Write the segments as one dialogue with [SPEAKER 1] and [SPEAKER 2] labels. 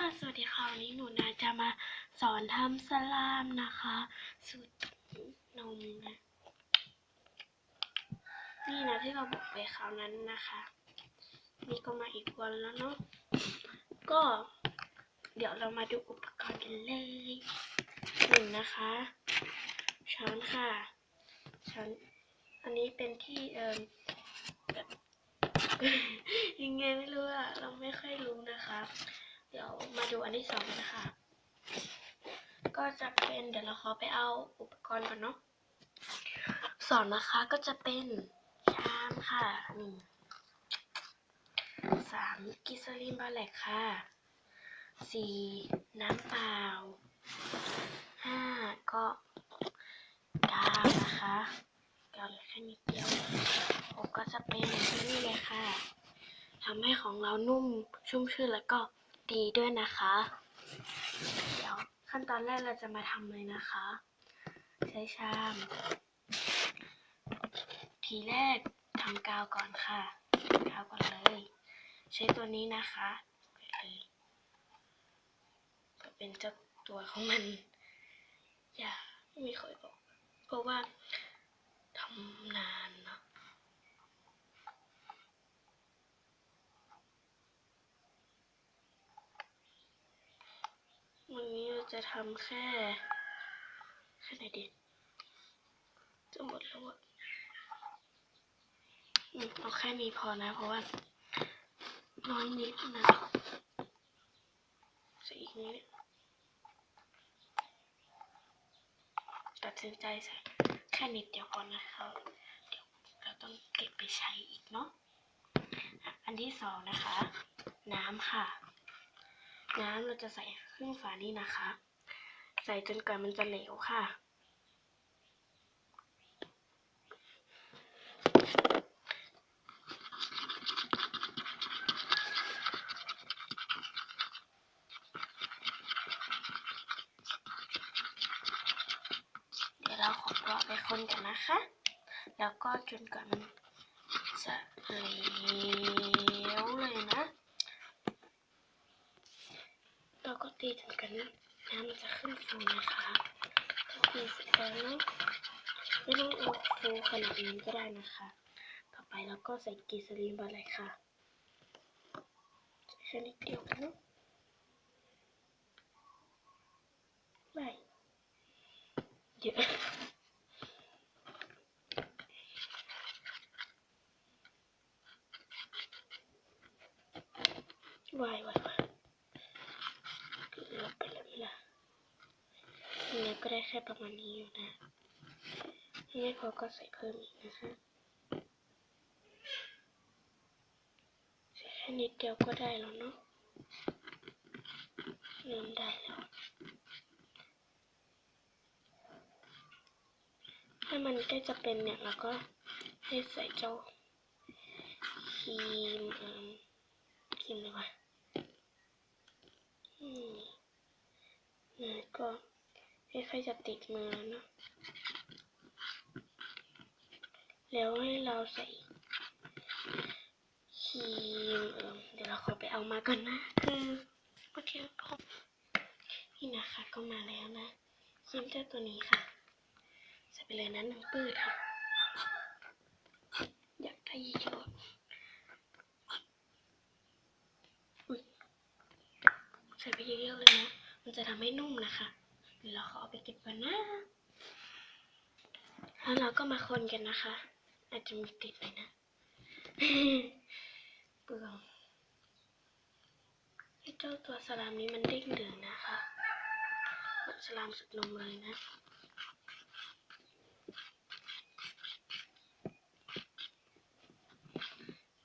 [SPEAKER 1] ค่ะ สวัสดีค่ะ วันนี้หนูนาจะมาสอนทำสลามนะคะ สูตรนมนะ นี่นะที่เราบอกไปคราวนั้นนะคะ นี่ก็มาอีกวันแล้วเนาะ ก็ เดี๋ยวเรามาดูอุปกรณ์กันเลยหนึ่งนะคะ ช้อนค่ะ ช้อน อันนี้เป็นที่เอ่อยังไงไม่รู้อะเราไม่ค่อยรู้นะคะ ดี๋ยวมาดูอันที่สองนะคะ ก็จะเป็นเดี๋ยวเราขอไปเอาอุปกรณ์ก่อนเนาะสอนนะคะก็จะเป็นชามค่ะหนึ่งสามกิซาลินบาแลกค่ะสี่น้ำเปล่าห้าก็กาวนะคะกาวเหลือแค่นิดเดียวหกก็จะเป็นนี่เลยค่ะทำให้ของเรานุ่มชุ่มชื่นแล้วก็ ดีด้วยนะคะ เดี๋ยวขั้นตอนแรกเราจะมาทำเลยนะคะ ใช้ชาม ทีแรกทำกาวก่อนค่ะกาวก่อนเลย ใช้ตัวนี้นะคะเลยเป็นเจ้าตัวของมัน อย่าไม่มีใครบอก เพราะว่าทำนานเนาะ วันนี้เราจะทำแค่แค่ไหนดีจะหมดแล้วอะอืมเอาแค่นี้พอนะ เพราะว่า น้อยนิดนะใส่อีกนิดตัดสินใจใส่แค่นิดเดียวพอนะคะเดี๋ยวเราต้องเก็บไปใช้อีกเนาะอันที่สองนะคะ น้ำค่ะ น้ำเราจะใส่ครึ่งฝานี้นะคะ ใส่จนกว่ามันจะเหลวค่ะ เดี๋ยวเราขอตัวไปคนกันนะคะ แล้วก็จนกว่ามันจะเหลวเลยนะ เราก็ตีจนกันน้ำมันจะขึ้นฟูนะคะถ้าตีเสร็จแล้วไม่ต้องเอาฟูขนาดนั้นก็ได้นะคะ ต่อไปเราก็ใส่กีซาลีนไปเลยค่ะแค่นิดเดียวนะไม่เยอะวายวายวาย เกือบไปแล้วล่ะอันนี้ ก็ได้แค่ประมาณนี้อยู่นะถ้าไม่พอก็ใส่เพิ่มอีกนะคะใส่แค่นิดเดียวก็ได้แล้วเนาะเริ่มได้แล้วถ้ามันใกล้จะเป็นเนี่ยเราก็ให้ใส่เจ้าครีมครีมอะไรวะอืม แล้วก็ค่อยจะติดมือเนะ แล้วให้เราใส่ครีมเออเดี๋ยวเราขอไปเอามาก่อนนะ คือโอเคพอนี่นะคะก็มาแล้วนะครีมเจ้าตัวนี้ค่ะ ใส่ไปเลยนะหนึ่งปื้ดค่ะ อยากได้เยอะๆอุ๊ยใส่ไปเยอะๆเลยนะ มันจะทำให้นุ่มนะคะ ดี๋ยวเราขอเอาไปเก็บก่อนนะ แล้วเราก็มาคนกันนะคะ อาจจะมีติดเลยนะเปลืองไอ้เจ้าตัวสลามนี้มันเด้งดึงนะคะเหมือนสลามสุดนมเลยนะ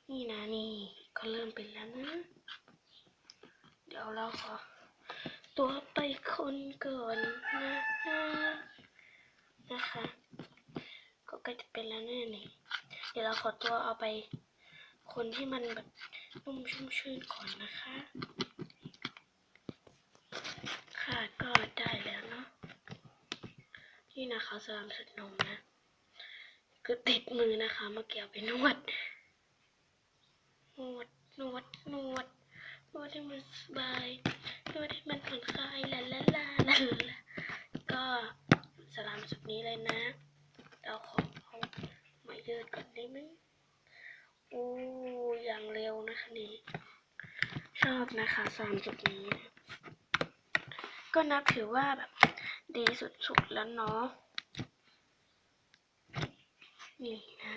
[SPEAKER 1] นี่นะนี่ก็เริ่มเป็นแล้วนะ เดี๋ยวเราขอตัว คนก่อนนะนะคะ ก็ใกล้จะเป็นแล้วแน่นี่เดี๋ยวเราขอตัวเอาไปคนที่มันแบบนุ่มชุ่มชื่นก่อนนะคะ ค่ะก็ได้แล้วเนาะนี่นะคะสลามสุดนมนะ คือติดมือนะคะเมื่อกี้เอาไปนวด นวดนวดนวดนวดให้มันสบาย ผ่อนคลายลาลาลาลาลาก็สลามสุดนี้เลยนะ เราขอเอามายืดก่อนได้ไหมโอ้อย่างเร็วนะคะนี่ชอบนะคะสามจุดนี้ ก็นับถือว่าแบบดีสุดๆแล้วเนาะนี่นะ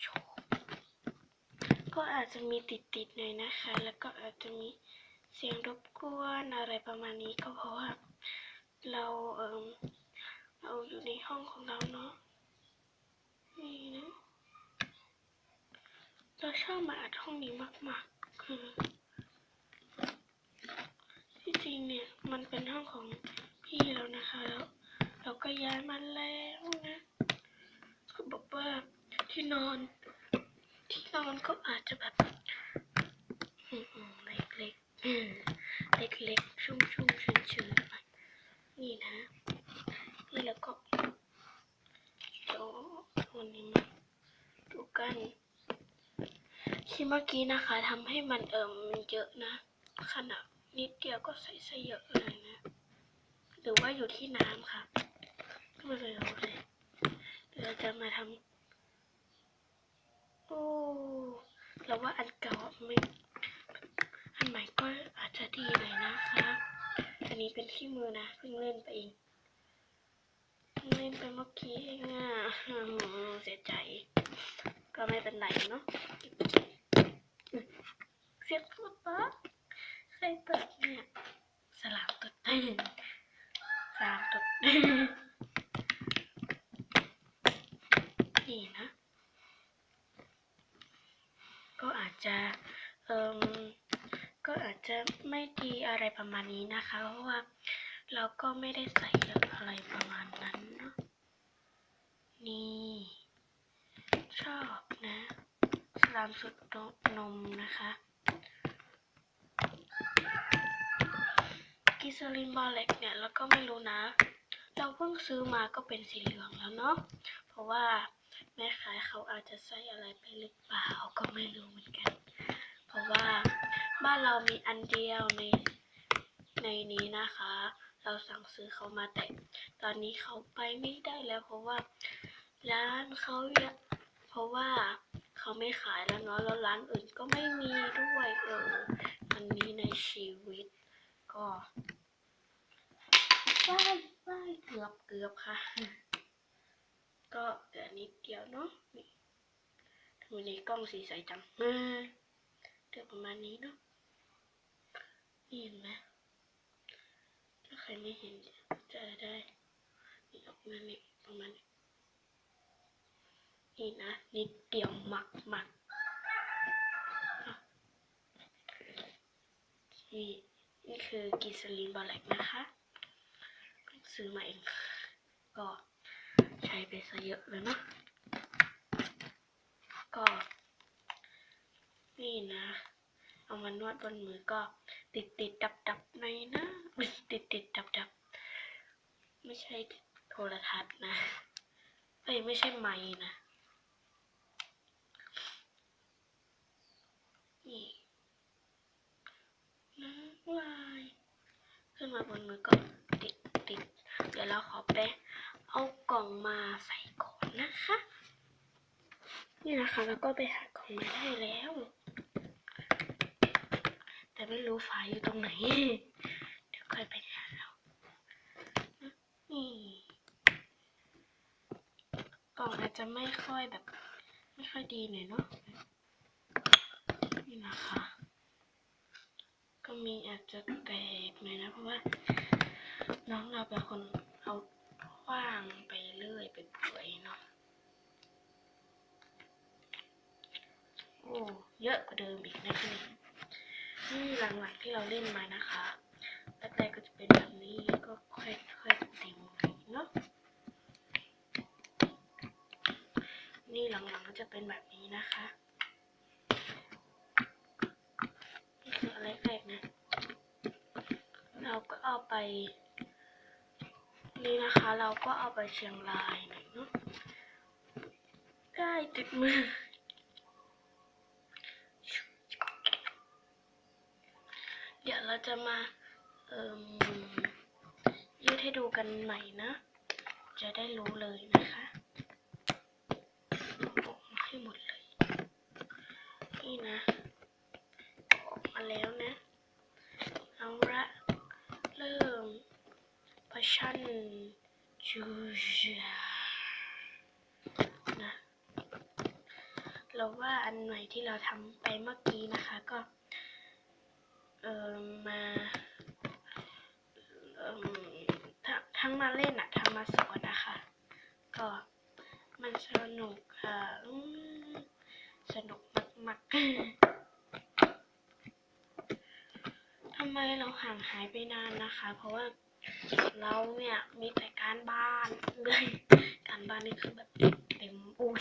[SPEAKER 1] โชว์ก็อาจจะมีติดๆหน่อยนะคะ แล้วก็อาจจะมี เสียงรบกวนอะไรประมาณนี้ก็เพราะว่าเราเออเราอยู่ในห้องของเราเนาะนี่นะเราชอบมาอัดห้องนี้มากๆ คือ ที่จริงเนี่ยมันเป็นห้องของพี่แล้วนะคะแล้วเราก็ย้ายมาแล้วนะคือบอกว่าที่นอน ที่นอนก็อาจจะแบบ เล็กๆ ชุ่มๆชื้นๆหน่อยนี่นะ นี่แล้วก็เดี๋ยวนนี้มาดูกันที่เมื่อกี้นะคะทำให้มันเอิมมันเยอะนะ ขนาดนิดเดียวก็ใส่ซะเยอะเลยนะ หรือว่าอยู่ที่น้ำค่ะไม่เลยรู้เลยเราจะมาทำโอ้เราว่าอันเก่าไม่ ใหม่ก็อาจจะดีหน่อยนะคะอันนี้เป็นที่มือนะเพิ่งเล่นไปเองเล่นไปเมื่อกี้เองอะเสียใจ ก็ไม่เป็นไรเนาะเสียงพูดปะใครเปิดเนี่ยสลามตุดสลามตุด นี่นะ ก็อาจจะ เอ่มก็อาจจะไม่ดีอะไรประมาณ นี้นะคะ เพราะว่าเราก็ไม่ได้ใส่เยอะอะไรประมาณนั้นเนาะนี่ชอบนะสลามสุดนมนะคะกิซลินบอลเล็กเนี่ยแล้วก็ไม่รู้นะ เราเพิ่งซื้อมาก็เป็นสีเหลืองแล้วเนาะเพราะว่าแม่ขายเขาอาจจะใส่อะไรไปหรือเปล่าก็ไม่รู้เหมือนกัน เพราะว่าบ้านเรามีอันเดียวใน ในนี้นะคะ เราสั่งซื้อเขามาแต่ตอนนี้เขาไปไม่ได้แล้วเพราะว่าร้านเขาเยอะเพราะว่าเขาไม่ขายแล้วเนาะแล้วร้านอื่นก็ไม่มีด้วยเอออันนี้ในชีวิต ก็ว้ายว้เกือบเกือบค่ะ ก็เหลือนิดเดียวเนาะนี่ทำไมในกล้องสีใสจังเอ่าเดี๋ยวประมาณนี้เนาะนี่เห็นไหม รไม่เห็นจะได้นี่ออกมานี่ประมาณนี้นี่นะนิดเดียวหมักหมักนี่นี่คือกิสลินบอลแลกนะคะซื้อมาเอง ก็ใช้ไปซะเยอะเลยนะ ก็ นี่นะ เอามานวดบนมือก็ ติดติดดับดับๆหน่อยนะติดติดดับดับไม่ใช่โทรทัศน์นะเอ้ยไม่ใช่ไม้นะนี่น้ำลายขึ้นมาบนมือก็ติดติดเดี๋ยวเราขอไปเอากล่องมาใส่ก่อนนะคะ นี่นะคะแล้วก็ไปหากล่องมาได้แล้ว แต่ไม่รู้ฝาอยู่ตรงไหน เดี๋ยวค่อยไปหาเอานี่กล่องอาจจะไม่ค่อยแบบ ไม่ค่อยดีหน่อยเนาะนี่นะคะ ก็มีอาจจะแตกหน่อยนะ เพราะว่า น้องเราเป็นคนเอาขว้างไปเรื่อยไปเปื่อยเนาะโอ้เยอะกว่าเดิมอีกนะคะ นี่หลังๆที่เราเล่นมานะคะแรกๆก็จะเป็นแบบนี้ก็ค่อยๆเต็มไปเนาะนี่หลังๆก็จะเป็นแบบนี้นะคะนี่คืออะไรแรกนะเราก็เอาไป นี่นะคะเราก็เอาไปเชียงรายหน่อยเนาะได้ติดมือ เราจะมาเอ่มยืดให้ดูกันใหม่นะ จะได้รู้เลยนะคะออกมาให้หมดเลย นี่นะ ออกมาแล้วนะ เอาละเริ่มพัชชันจูจานะ เราว่าอันไหนที่เราทำไปเมื่อกี้นะคะก็ เออมาเอ่มทังทั้งมาเล่นอะทั้งมาสอนนะคะ ก็มันสนุกค่ะสนุกมากๆทำไมเราห่างหายไปนานนะคะ เพราะว่าเราเนี่ยมีแต่การบ้านเลยการบ้านนี่คือแบบเต็มอูด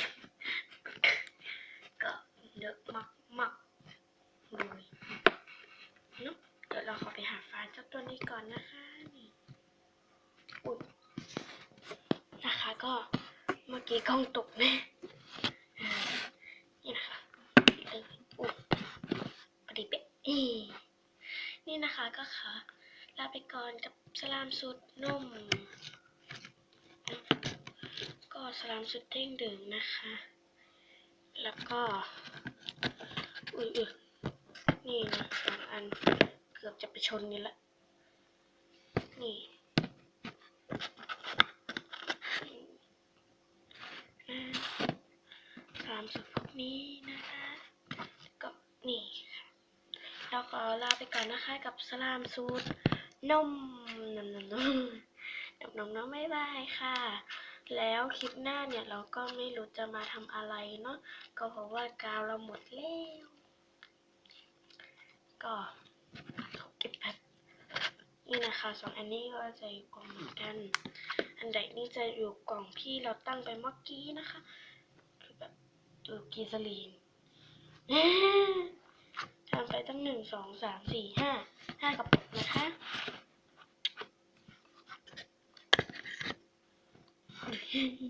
[SPEAKER 1] ก็เยอะมากมากๆเลยเนาะเดี๋ยวเราขอไปหาไฟล์เจ้าตัวนี้ก่อนนะคะนี่อุดนะคะก็เมื่อ กี้กล้องตกแน่นี่นะคะอุ๊ปฏิเปะนี่นะคะก็ขอลาไปก่อนกับสลามสุดนุ่ม ก็สลามสุดเด้งดึงนะคะ แล้วก็ อุ้ยอยนี่นะสองอันเกือบจะไปชนนี่ละ นี่นะสลามสุดพวก นี้นะคะก็นี่ค่ะแล้วก็ลาไปก่อนนะคะกับสลามสูตรนมนมนมนมนมนมนมไม่บายค่ะ แล้วคลิปหน้าเนี่ยเราก็ไม่รู้จะมาทำอะไรเนาะก็เพราะว่ากาวเราหมดแล้วก็เก็บแป๊บนี่นะคะสองอันนี้ก็จะอยู่กล่องเหมือนกัน อันใดนี่จะอยู่กล่องที่เราตั้งไปเมื่อกี้นะคะ ตัวกีซาลีนทำไปตั้งหนึ่งสองสามสี่ห้าห้ากระปุกนะคะ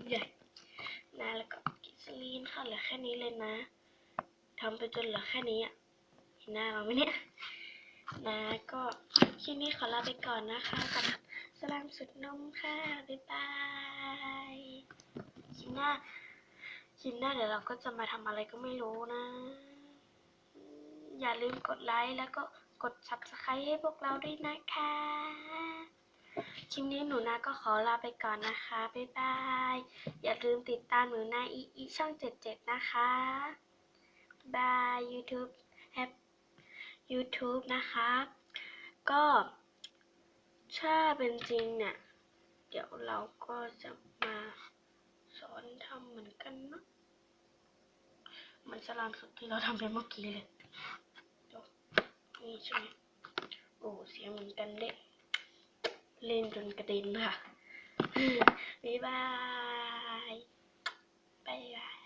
[SPEAKER 1] ใหญ่นะแล้วก็กิสลีนค่ะเหลือแค่นี้เลยนะทำไปจนเหลือแค่นี้อะเห็นหน้าเราไหมเนี่ยนะก็คลิปนี้ขอลาไปก่อนนะคะกับสลามสุดนมค่ะ บ๊ายบายคลิปหน้า คลิปหน้าเดี๋ยวเราก็จะมาทำอะไรก็ไม่รู้นะ อย่าลืมกดไลค์แล้วก็กด subscribe ให้พวกเราด้วยนะคะ คลิปนี้หนูนาก็ขอลาไปก่อนนะคะ บ๊ายบาย อย่าลืมติดตามหนูนาอีอีช่อง 77 นะคะบาย YouTube แอป YouTube นะคะ ก็ถ้าเป็นจริงเนี่ย เดี๋ยวเราก็จะมา สอนทำเหมือนกันเนาะมันสลามสุดที่เราทำไปเมื่อกี้เลยเดี๋ยวนี่ใช่ไหมโอ้เสียงเหมือนกันเด็เล่นจนกระเด็นค่ะ บ๊ายบาย บ๊ายบาย